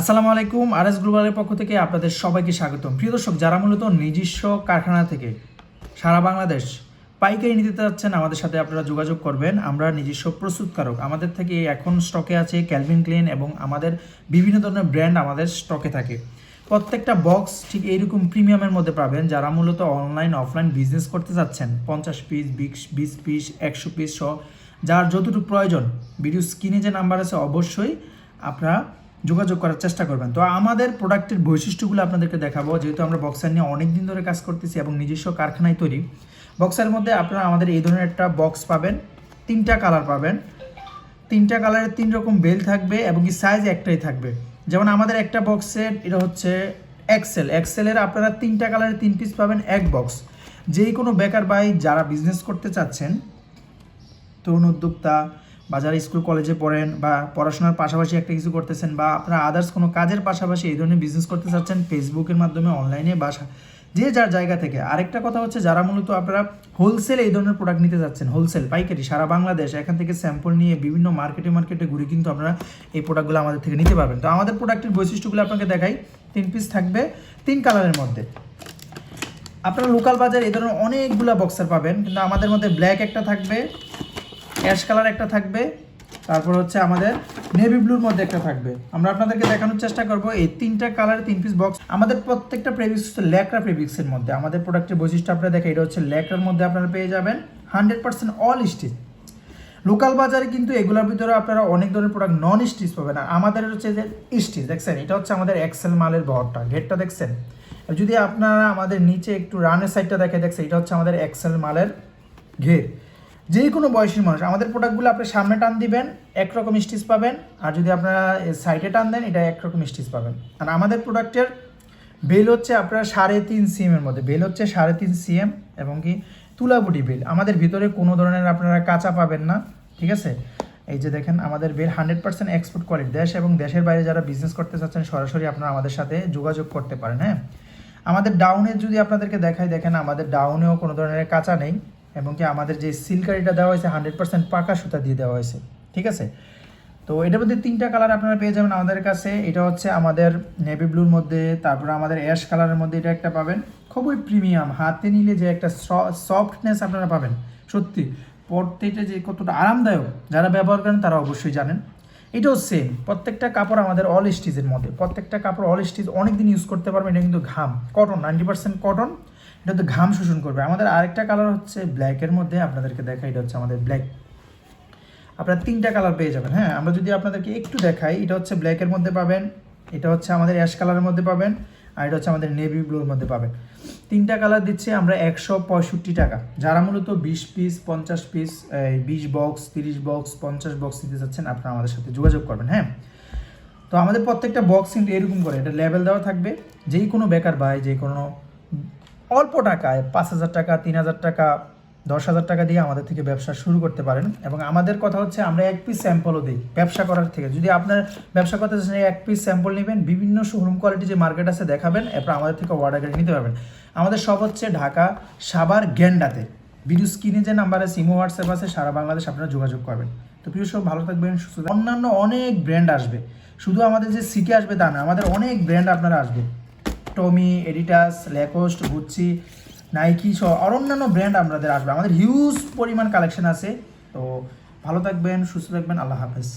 আসসালামু আলাইকুম আর এস গ্লোবালের পক্ষ থেকে আপনাদের সবাইকে স্বাগতম। প্রিয় দর্শক, যারা মূলত নিজস্ব কারখানা থেকে সারা বাংলাদেশ পাইকারি নিতে চাচ্ছেন, আমাদের সাথে আপনারা যোগাযোগ করবেন। আমরা নিজস্ব প্রস্তুতকারক। আমাদের থেকে এখন স্টকে আছে ক্যালভিন ক্লিন এবং আমাদের বিভিন্ন ধরনের ব্র্যান্ড আমাদের স্টকে থাকে। প্রত্যেকটা বক্স ঠিক এইরকম প্রিমিয়ামের মধ্যে পাবেন, যারা মূলত অনলাইন, অফলাইন বিজনেস করতে চাচ্ছেন। পঞ্চাশ পিস, বিশ বিশ পিস, একশো পিস সহ, যার যতটুকু প্রয়োজন। ভিডিও স্ক্রিনে যে নাম্বার আছে, অবশ্যই আপনারা যোগাযোগ করার চেষ্টা করবেন। তো আমাদের প্রোডাক্টের বৈশিষ্ট্যগুলো আপনাদেরকে দেখাবো। যেহেতু আমরা বক্সার নিয়ে অনেক দিন ধরে কাজ করতেছি এবং নিজস্ব কারখানায় তৈরি বক্সের মধ্যে আপনারা আমাদের এই ধরনের একটা বক্স পাবেন, তিনটা কালার পাবেন। তিনটা কালারের তিন রকম বেল থাকবে এবং কি সাইজ একটাই থাকবে। যেমন আমাদের একটা বক্সের এটা হচ্ছে এক্সেল এক্সেলের আপনারা তিনটা কালারের তিন পিস পাবেন এক বক্স। যেই কোনো বেকার বাই যারা বিজনেস করতে চাচ্ছেন, তরুণ উদ্যোক্তা বা যারা স্কুল কলেজে পড়েন বা পড়াশোনার পাশাপাশি একটা কিছু করতেছেন বা আপনারা আদার্স কোনো কাজের পাশাপাশি এই ধরনের বিজনেস করতে চাচ্ছেন ফেসবুকের মাধ্যমে অনলাইনে বা যে যার জায়গা থেকে। আরেকটা কথা হচ্ছে যারা মূলত আপনারা হোলসেল এই ধরনের প্রোডাক্ট নিতে যাচ্ছেন হোলসেল পাইকারি, সারা বাংলাদেশ, এখান থেকে স্যাম্পল নিয়ে বিভিন্ন মার্কেটে মার্কেটে ঘুরে কিন্তু আপনারা এই প্রোডাক্টগুলো আমাদের থেকে নিতে পারবেন। তো আমাদের প্রোডাক্টের বৈশিষ্ট্যগুলো আপনাকে দেখাই। তিন পিস থাকবে, তিন কালারের মধ্যে। আপনারা লোকাল বাজার এই ধরনের অনেকগুলো বক্সার পাবেন, কিন্তু আমাদের মধ্যে ব্ল্যাক একটা থাকবে অ্যাশ কালার একটা থাকবে, তারপর হচ্ছে আমাদের নেভি ব্লুর মধ্যে একটা থাকবে। আমরা আপনাদেরকে দেখানোর চেষ্টা করব এই তিনটা কালার তিন পিস বক্স আমাদের প্রত্যেকটা প্রেবিক্স হচ্ছে ল্যাকরা প্রেবিক্সের মধ্যে। আমাদের প্রোডাক্টের বৈশিষ্ট্য আপনারা দেখেন এটা হচ্ছে ল্যাকরার মধ্যে আপনারা পেয়ে যাবেন hundred percent all stitch local বাজারে কিন্তু এগুলোর ভিতরে আপনারা অনেক ধরনের প্রোডাক্ট নন স্টিচ পাবেন। আর আমাদের হচ্ছে যে স্টিচ দেখছেন? এটা হচ্ছে আমাদের এক্সেল মালের বহরটা ঘেরটা দেখছেন? যদি আপনারা আমাদের নিচে একটু রানের সাইডটা দেখে, দেখছেন? এটা হচ্ছে আমাদের এক্সেল মালের ঘের যে কোনো বয়সী মানুষ, আমাদের প্রোডাক্টগুলো আপনি সামনে টান দিবেন, একরকম স্টিচ পাবেন, আর যদি আপনারা সাইডে টান দেন, এটা একরকম স্টিচ পাবেন। আর আমাদের প্রোডাক্টের বেল হচ্ছে আপনার সাড়ে তিন সিএমের মধ্যে, বেল হচ্ছে সাড়ে তিন সিএম এবং কি তুলাবুটি বেল। আমাদের ভিতরে কোনো ধরনের আপনারা কাঁচা পাবেন না, ঠিক আছে? এই যে দেখেন, আমাদের বেল হান্ড্রেড পার্সেন্ট এক্সপোর্ট কোয়ালিটি দেশ এবং দেশের বাইরে যারা বিজনেস করতে চাচ্ছেন, সরাসরি আপনারা আমাদের সাথে যোগাযোগ করতে পারেন হ্যাঁ? আমাদের ডাউনে যদি আপনাদেরকে দেখাই, দেখেন আমাদের ডাউনেও কোনো ধরনের কাঁচা নেই। এবং কি আমাদের যে সিলকারিটা দেওয়া হয়েছে হান্ড্রেড পার্সেন্ট পাকা সুতা দিয়ে দেওয়া হয়েছে। ঠিক আছে? তো এটার মধ্যে তিনটা কালার আপনারা পেয়ে যাবেন আমাদের কাছে। এটা হচ্ছে আমাদের নেভি ব্লুর মধ্যে, তারপরে আমাদের অ্যাশ কালারের মধ্যে এটা একটা পাবেন। খুবই প্রিমিয়াম হাতে নিলে যে একটা সফটনেস আপনারা পাবেন। সত্যি পড়তে যে কতটা আরামদায়ক, যারা ব্যবহার করেন তারা অবশ্যই জানেন। এটাও সেম প্রত্যেকটা কাপড় আমাদের অল স্টিচের মধ্যে। প্রত্যেকটা কাপড় অল স্টিজ অনেক দিন ইউজ করতে পারবেন, এটা কিন্তু ঘাম। কটন নাইনটি পার্সেন্ট কটন এটা তো ঘাম শোষণ করবে। আমাদের আরেকটা কালার হচ্ছে ব্ল্যাকের মধ্যে আপনাদেরকে দেখা এটা হচ্ছে আমাদের ব্ল্যাক আপনারা তিনটা কালার পেয়ে যাবেন হ্যাঁ? আমরা যদি আপনাদেরকে একটু দেখাই, এটা হচ্ছে ব্ল্যাকের মধ্যে পাবেন, এটা হচ্ছে আমাদের অ্যাশ কালারের মধ্যে পাবেন, আর এটা হচ্ছে আমাদের নেভি ব্লুর মধ্যে পাবেন। তিনটা কালার দিচ্ছে আমরা একশো পঁয়ষট্টি টাকা। যারা মূলত বিশ পিস পঞ্চাশ পিস বিশ বক্স তিরিশ বক্স পঞ্চাশ বক্স দিতে চাচ্ছেন, আপনারা আমাদের সাথে যোগাযোগ করবেন হ্যাঁ? তো আমাদের প্রত্যেকটা বক্স কিন্তু এরকম করে, এটা লেভেল দেওয়া থাকবে। যেই কোনো বেকার ভাই, যে কোনো অল্প টাকায় পাঁচ হাজার টাকা, তিন হাজার টাকা, দশ হাজার টাকা দিয়ে আমাদের থেকে ব্যবসা শুরু করতে পারেন। এবং আমাদের কথা হচ্ছে আমরা এক পিস স্যাম্পলও দিই ব্যবসা করার থেকে। যদি আপনার ব্যবসা করতে চান, এক পিস স্যাম্পল নেবেন, বিভিন্ন শোরুম কোয়ালিটি যে মার্কেট আছে দেখাবেন, এরপর আমাদের থেকে অর্ডার করে নিতে পারবেন। আমাদের সব হচ্ছে ঢাকা সাবার গেন্ডাতে। ভিডিও স্ক্রিনে যে নাম্বার আছে, ইমো, হোয়াটসঅ্যাপ আছে, সারা বাংলাদেশ আপনারা যোগাযোগ করবেন। তো প্রিয় সব, ভালো থাকবেন, সুস্থ অন্যান্য অনেক ব্র্যান্ড আসবে। শুধু আমাদের যে সিটি আসবে তা না, আমাদের অনেক ব্র্যান্ড আপনারা আসবে। টমি এডিটাস ল্যাকোস্ট গুচ্ছি নাইকি সহ আর অন্যান্য ব্র্যান্ড আমাদের আসবে। আমাদের হিউজ পরিমাণ কালেকশন আছে। তো ভালো থাকবেন, সুস্থ থাকবেন, আল্লাহ হাফেজ।